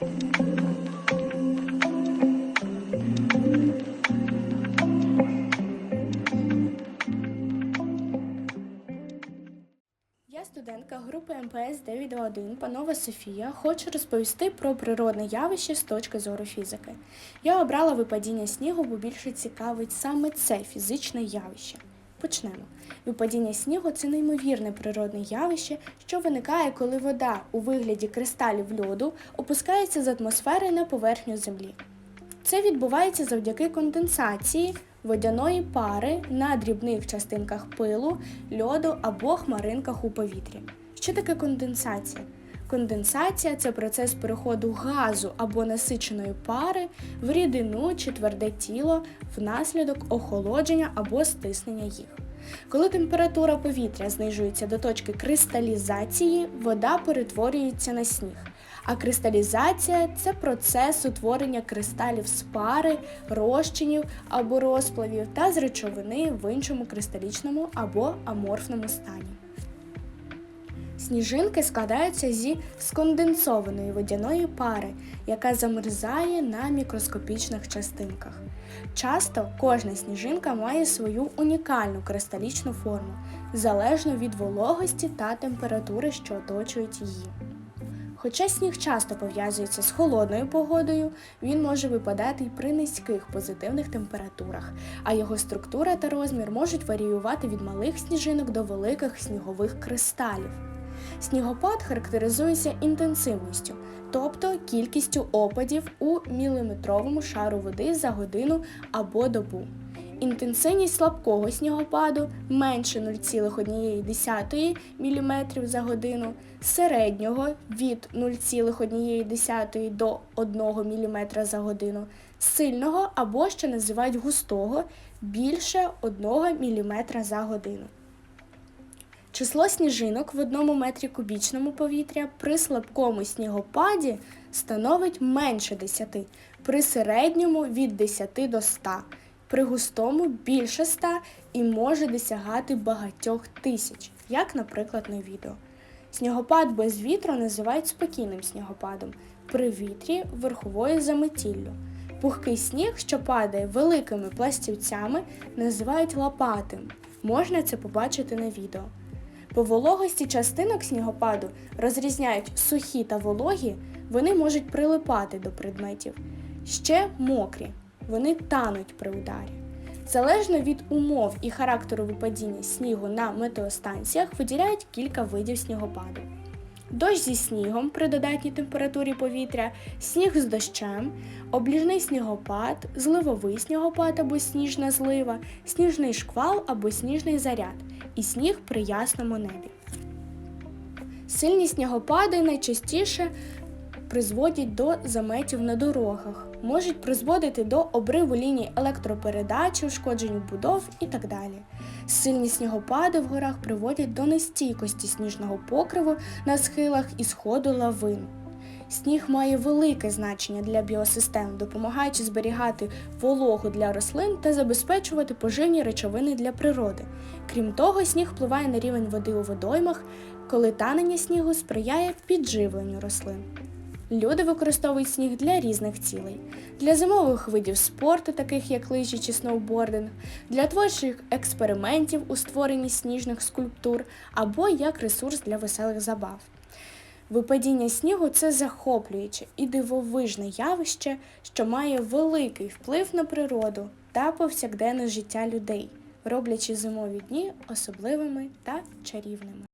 Я студентка групи МПС 9.1 панова Софія. Хочу розповісти про природне явище з точки зору фізики. Я обрала випадіння снігу, бо більше цікавить саме це фізичне явище. Почнемо. Випадіння снігу це неймовірне природне явище, що виникає, коли вода у вигляді кристалів льоду опускається з атмосфери на поверхню землі. Це відбувається завдяки конденсації водяної пари на дрібних частинках пилу, льоду або хмаринках у повітрі. Що таке конденсація? Конденсація це процес переходу газу або насиченої пари в рідину чи тверде тіло внаслідок охолодження або стиснення їх. Коли температура повітря знижується до точки кристалізації, вода перетворюється на сніг. А кристалізація це процес утворення кристалів з пари, розчинів або розплавів та з речовини в іншому кристалічному або аморфному стані. Сніжинки складаються зі сконденсованої водяної пари, яка замерзає на мікроскопічних частинках. Часто кожна сніжинка має свою унікальну кристалічну форму, залежно від вологості та температури, що оточують її. Хоча сніг часто пов'язується з холодною погодою, він може випадати й при низьких позитивних температурах, а його структура та розмір можуть варіювати від малих сніжинок до великих снігових кристалів. Снігопад характеризується інтенсивністю, тобто кількістю опадів у міліметровому шару води за годину або добу. Інтенсивність слабкого снігопаду менше 0,1 мм за годину, середнього від 0,1 до 1 мм за годину, сильного або ще називають густого більше 1 мм за годину. Число сніжинок в одному метрі кубічному повітря при слабкому снігопаді становить менше 10, при середньому від 10 до 100, при густому більше 100 і може досягати багатьох тисяч, як, наприклад, на відео. Снігопад без вітру називають спокійним снігопадом, при вітрі верховою заметіллю. Пухкий сніг, що падає великими пластівцями, називають лопатим. Можна це побачити на відео. По вологості частинок снігопаду розрізняють сухі та вологі, вони можуть прилипати до предметів. Ще мокрі, вони тануть при ударі. Залежно від умов і характеру випадіння снігу на метеостанціях виділяють кілька видів снігопаду. Дощ зі снігом при додатній температурі повітря, сніг з дощем, обліжний снігопад, зливовий снігопад або сніжна злива, сніжний шквал або сніжний заряд і сніг при ясному небі. Сильні снігопади найчастіше призводять до заметів на дорогах, можуть призводити до обриву ліній електропередачі, ушкодженню будов і так далі. Сильні снігопади в горах приводять до нестійкості сніжного покриву на схилах і сходу лавин. Сніг має велике значення для біосистем, допомагаючи зберігати вологу для рослин та забезпечувати поживні речовини для природи. Крім того, сніг впливає на рівень води у водоймах, коли танення снігу сприяє підживленню рослин. Люди використовують сніг для різних цілей: для зимових видів спорту, таких як лижі чи сноубординг, для творчих експериментів у створенні сніжних скульптур або як ресурс для веселих забав. Випадіння снігу це захоплююче і дивовижне явище, що має великий вплив на природу та повсякденне життя людей, роблячи зимові дні особливими та чарівними.